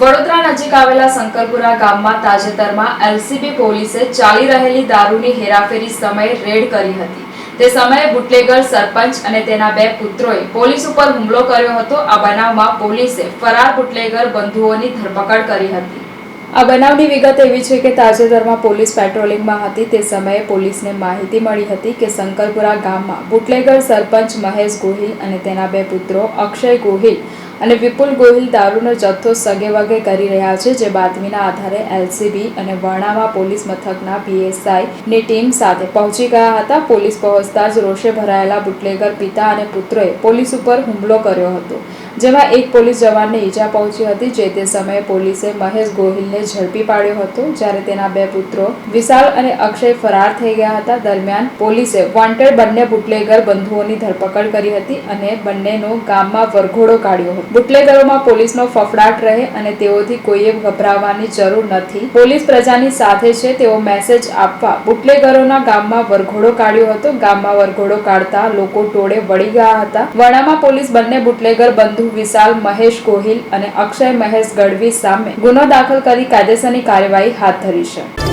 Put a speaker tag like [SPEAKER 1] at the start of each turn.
[SPEAKER 1] વડોદરા નજીક આવેલા શંકરપુરા ગામમાં તાજેતરમાં એલસીબી પોલીસે ચાલી રહેલી દારૂની હેરાફેરી સમયે રેડ કરી હતી. તે સમયે બુટલેગર સરપંચ અને તેના બે પુત્રોએ પોલીસ ઉપર હુમલો કર્યો હતો. આ બનાવમાં પોલીસે ફરાર બુટલેગર બંધુઓની ધરપકડ કરી હતી. આ બનાવની વિગત એવી છે કે તાજેતરમાં પોલીસ પેટ્રોલિંગમાં હતી. તે સમયે પોલીસને માહિતી મળી હતી કે શંકરપુરા ગામમાં બુટલેગર સરપંચ મહેશ ગોહિલ અને તેના બે પુત્રો અક્ષય ગોહિલ અને વિપુલ ગોહિલ દારૂનો જથ્થો સગે વગે કરી રહ્યા છે, જે બાતમીના આધારે એલસીબી અને વર્ણાવા પોલીસ મથકના પીએસઆઈ ની ટીમ સાથે પહોંચી ગયા હતા. પોલીસ પહોંચતા જ રોષે ભરાયેલા બુટલેગર પિતા અને પુત્રોએ પોલીસ ઉપર હુમલો કર્યો હતો, જેમાં એક પોલીસ જવાનને ઈજા પહોંચી હતી, જે તે સમયે પોલીસે મહેશ ગોહિલને ઝડપી પાડ્યો હતો, જ્યારે તેના બે પુત્રો વિશાલ અને અક્ષય ફરાર થઈ ગયા હતા. દરમિયાન પોલીસે વોન્ટેડ બંને બુટલેગર બંધુઓની ધરપકડ કરી હતી અને બંનેનો ગામમાં વરઘોડો કાઢ્યો હતો. બુટલેગરોમાં પોલીસનો ફફડાટ રહે અને તેઓથી કોઈએ ગભરાવાની જરૂર નથી. પોલીસ પ્રજાની સાથે છે તેવો મેસેજ આપવા બુટલેગરોના ગામમાં વરઘોડો કાઢ્યો હતો. ગામમાં વરઘોડો કાઢતા લોકો ટોળે વળી ગયા હતા. વડામાં પોલીસ બંને બુટલેગર બંધુ વિશાલ, મહેશ ગોહિલ અને અક્ષય મહેશ ગઢવી સામે ગુનો દાખલ કરી કાયદેસરની કાર્યવાહી હાથ ધરી છે.